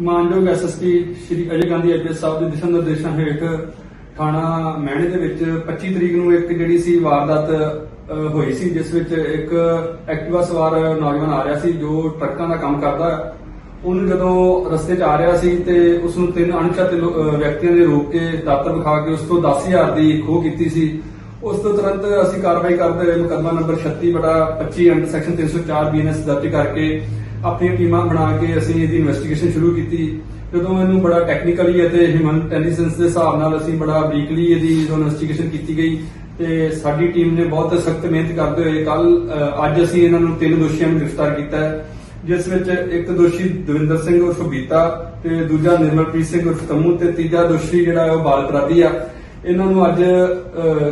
ਮਾਨਯੋਗ SSP Shri Ajay Gandhi IPS ਸਾਹਿਬ ਦੇ ਦਿਸ਼ਾ ਨਿਰਦੇਸ਼ਾਂ ਹੇਠ ਥਾਣਾ ਮਹਿਣੇ ਦੇ ਵਿੱਚ 25 ਤਰੀਕ ਨੂੰ ਇੱਕ ਜਿਹੜੀ ਸੀ ਵਾਰਦਾਤ ਹੋਈ ਸੀ, ਜਿਸ ਵਿੱਚ ਇੱਕ ਐਕਟਿਵਾ ਸਵਾਰ ਨੌਜਵਾਨ ਆ ਰਿਹਾ ਸੀ ਜੋ ਟਰੱਕਾਂ ਦਾ ਕੰਮ ਕਰਦਾ। ਉਹਨੂੰ ਜਦੋਂ ਰਸਤੇ 'ਚ ਆ ਰਿਹਾ ਸੀ ਤੇ ਉਸ ਨੂੰ ਤਿੰਨ ਅਣਪਛਾਤੇ ਲੋ- ਵਿਅਕਤੀਆਂ ਨੇ ਰੋਕ ਕੇ ਦਾਤਰ ਵਿਖਾ ਕੇ ਉਸ ਤੋਂ 10000 ਦੀ ਖੋਹ ਕੀਤੀ ਸੀ। ਉਸ ਤੋਂ ਤੁਰੰਤ ਅਸੀਂ ਕਾਰਵਾਈ ਕਰਦੇ ਹੋਏ ਮੁਕੱਦਮਾ ਨੰਬਰ 36 ਬੜਾ 25 ਅੰਡਰ ਸੈਕਸ਼ਨ 304 ਬੀਐਨਐਸ ਦਰਜ ਕਰਕੇ ਆਪਣੀਆਂ ਟੀਮਾਂ ਬਣਾ ਕੇ ਅਸੀਂ ਇਹਦੀ ਇਨਵੈਸਟੀਗੇਸ਼ਨ ਸ਼ੁਰੂ ਕੀਤੀ। ਜਦੋਂ ਇਹਨੂੰ ਬੜਾ ਟੈਕਨੀਕਲੀ ਅਤੇ ਹਿਊਮਨ ਇੰਟੈਲੀਜੈਂਸ ਦੇ ਹਿਸਾਬ ਨਾਲ ਅਸੀਂ ਬੜਾ ਬਰੀਕਲੀ ਇਹਦੀ ਇਨਵੈਸਟੀਗੇਸ਼ਨ ਕੀਤੀ ਗਈ, ਤੇ ਸਾਡੀ ਟੀਮ ਨੇ ਬਹੁਤ ਸਖਤ ਮਿਹਨਤ ਕਰਦੇ ਹੋਏ ਕੱਲ ਅੱਜ ਅਸੀਂ ਇਹਨਾਂ ਨੂੰ ਤਿੰਨ ਦੋਸ਼ੀਆਂ ਨੂੰ ਗ੍ਰਿਫਤਾਰ ਕੀਤਾ ਹੈ, ਜਿਸ ਵਿੱਚ ਇੱਕ ਦੋਸ਼ੀ ਦਵਿੰਦਰ ਸਿੰਘ ਉਰਫ ਬੀਤਾ ਤੇ ਦੂਜਾ ਨਿਰਮਲਪ੍ਰੀਤ ਸਿੰਘ ਉਰਫ ਤੰਮੂ ਤੇ ਤੀਜਾ ਦੋਸ਼ੀ ਜਿਹੜਾ ਉਹ ਬਾਲ ਅਪਰਾਧੀ ਆ। ਇਹਨਾਂ ਨੂੰ ਅੱਜ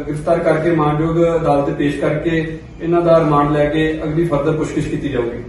ਗ੍ਰਿਫਤਾਰ ਕਰਕੇ ਮਾਨਯੋਗ ਅਦਾਲਤ ਪੇਸ਼ ਕਰਕੇ ਇਹਨਾਂ ਦਾ ਰਿਮਾਂਡ ਲੈ ਕੇ ਅਗਲੀ ਫਰਦਰ ਪੁੱਛਗਿੱਛ ਕੀਤੀ ਜਾਊਗੀ।